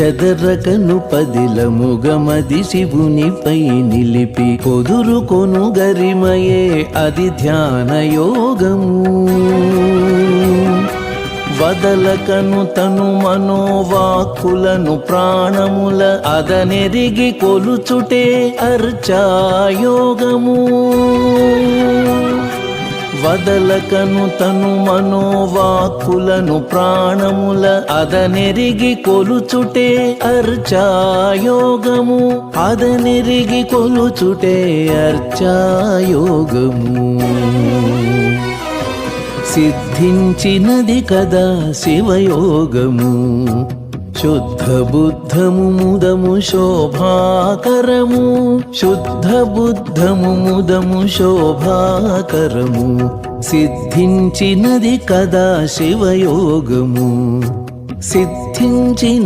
చెదరకను పదిలముగమది శివునిపై నిలిపి. పొదురుకొను గరిమయే అది ధ్యాన యోగము. వదలకను తను మనోవాక్కులను ప్రాణముల అదనెరిగి కొలుచుటే అర్చాయోగము. వదలకను తను మనోవాక్కులను ప్రాణముల అదనెరిగి కొలుచుటే అర్చాయోగము. అదనెరిగి కొలుచుటే అర్చాయోగము. సిద్ధించినది కదా శివయోగము. శుద్ధ బుద్ధము ముదము శోభాకరము. శుద్ధ బుద్ధము ముదము శోభాకరము. సిద్ధించినది కదా శివయోగము. సిద్ధించిన